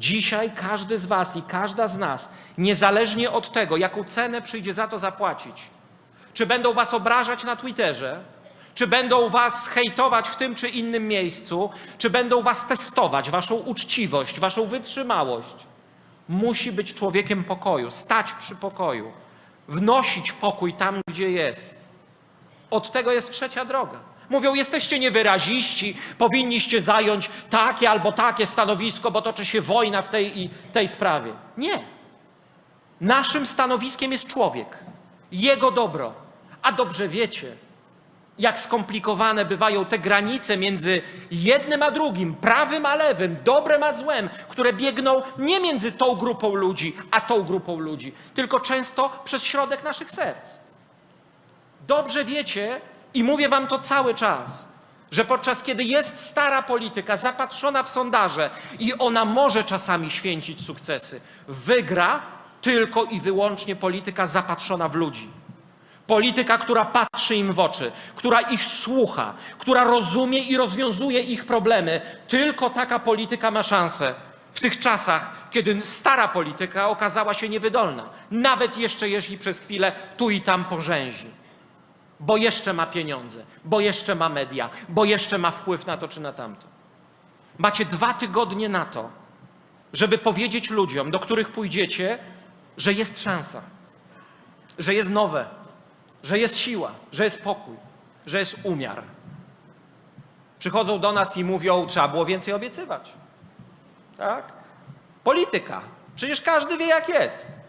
Dzisiaj każdy z Was i każda z nas, niezależnie od tego, jaką cenę przyjdzie za to zapłacić, czy będą Was obrażać na Twitterze, czy będą Was hejtować w tym czy innym miejscu, czy będą Was testować, Waszą uczciwość, Waszą wytrzymałość, musi być człowiekiem pokoju, stać przy pokoju, wnosić pokój tam, gdzie jest. Od tego jest trzecia droga. Mówią, jesteście niewyraziści, powinniście zająć takie albo takie stanowisko, bo toczy się wojna w tej i tej sprawie. Nie. Naszym stanowiskiem jest człowiek, jego dobro. A dobrze wiecie, jak skomplikowane bywają te granice między jednym a drugim, prawym a lewym, dobrem a złem, które biegną nie między tą grupą ludzi a tą grupą ludzi, tylko często przez środek naszych serc. Dobrze wiecie, i mówię wam to cały czas, że podczas kiedy jest stara polityka zapatrzona w sondaże i ona może czasami święcić sukcesy, wygra tylko i wyłącznie polityka zapatrzona w ludzi. Polityka, która patrzy im w oczy, która ich słucha, która rozumie i rozwiązuje ich problemy. Tylko taka polityka ma szansę w tych czasach, kiedy stara polityka okazała się niewydolna. Nawet jeszcze jeśli przez chwilę tu i tam porzęzi. Bo jeszcze ma pieniądze, bo jeszcze ma media, bo jeszcze ma wpływ na to czy na tamto. Macie dwa tygodnie na to, żeby powiedzieć ludziom, do których pójdziecie, że jest szansa, że jest nowe, że jest siła, że jest pokój, że jest umiar. Przychodzą do nas i mówią, trzeba było więcej obiecywać. Tak? Polityka. Przecież każdy wie, jak jest.